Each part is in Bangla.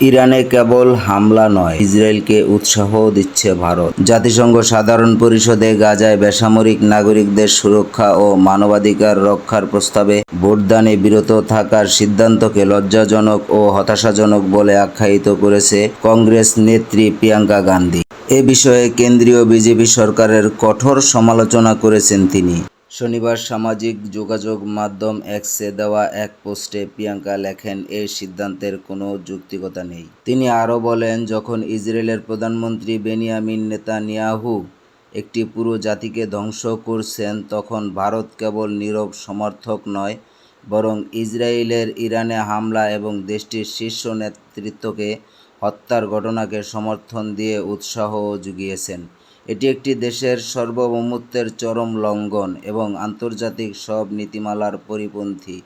ইরানে কেবল হামলা নয়, ইসরায়েলকে উৎসাহ দিচ্ছে ভারত। জাতিসংঘ সাধারণ পরিষদে গাজায় বেসামরিক নাগরিকদের সুরক্ষা ও মানবাধিকার রক্ষার প্রস্তাবে ভোটদানে বিরত থাকার সিদ্ধান্তকে লজ্জাজনক ও হতাশাজনক বলে আখ্যায়িত করেছে কংগ্রেস নেত্রী প্রিয়াঙ্কা গান্ধী। এ বিষয়ে কেন্দ্রীয় বিজেপি সরকারের কঠোর সমালোচনা করেছেন তিনি। শনিবার সামাজিক যোগাযোগ মাধ্যম এক্সে দেওয়া এক পোস্টে প্রিয়াঙ্কা লেখেন এই সিদ্ধান্তের কোনো যৌক্তিকতা নেই। তিনি আরও বলেন, যখন ইসরায়েলের প্রধানমন্ত্রী বেনিয়ামিন নেতানিয়াহু একটি পুরো জাতিকে ধ্বংস করছেন, তখন ভারত কেবল নীরব সমর্থক নয়, বরং ইসরায়েলের ইরানে হামলা এবং দেশটির শীর্ষ নেতৃত্বকে হত্যার ঘটনাকে সমর্থন দিয়ে উৎসাহও জুগিয়েছেন এটি একটি দেশের সার্বভৌমত্বের চরম লঙ্ঘন এবং আন্তর্জাতিক সব নীতিমালার পরিপন্থী।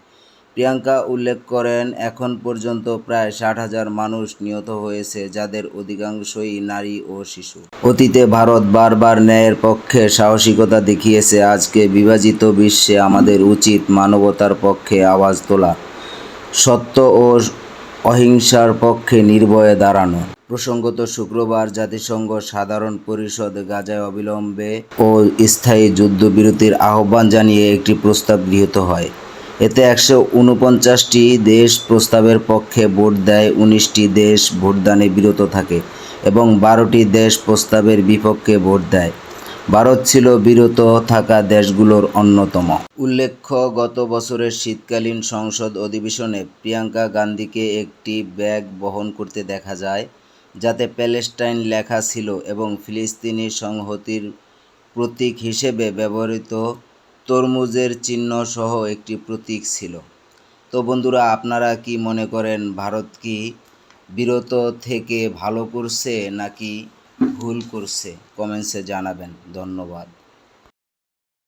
প্রিয়াঙ্কা উল্লেখ করেন, এখন পর্যন্ত প্রায় ষাট হাজার মানুষ নিহত হয়েছে, যাদের অধিকাংশই নারী ও শিশু। অতীতে ভারত বারবার ন্যায়ের পক্ষে সাহসিকতা দেখিয়েছে, আজকে বিভাজিত বিশ্বে আমাদের উচিত মানবতার পক্ষে আওয়াজ তোলা, সত্য ও অহিংসার পক্ষে নির্ভয়ে দাঁড়ানো। প্রসঙ্গত শুক্রবার জাতিসংঘ সাধারণ পরিষদ গাজায় অবিলম্বে ও স্থায়ী যুদ্ধবিরতির আহ্বান জানিয়ে একটি প্রস্তাব গৃহীত হয়। এতে একশো উনপঞ্চাশটি দেশ প্রস্তাবের পক্ষে ভোট দেয়, উনিশটি দেশ ভোটদানে বিরত থাকে এবং বারোটি দেশ প্রস্তাবের বিপক্ষে ভোট দেয়। ভারত ছিল বিরত থাকা দেশগুলোর অন্যতম। উল্লেখ্য, গত বছরের শীতকালীন সংসদ অধিবেশনে প্রিয়াঙ্কা গান্ধীকে একটি ব্যাগ বহন করতে দেখা যায়। যাতে প্যালেস্টাইন লেখা ছিল এবং ফিলিস্তিনি সংহতির প্রতীক হিসেবে ব্যবহৃত তরমুজের চিহ্ন সহ একটি প্রতীক ছিল। তো বন্ধুরা, আপনারা কি মনে করেন ভারত কি বিরত থেকে ভালো করছে নাকি ভুল করছে? কমেন্টসে জানাবেন। ধন্যবাদ।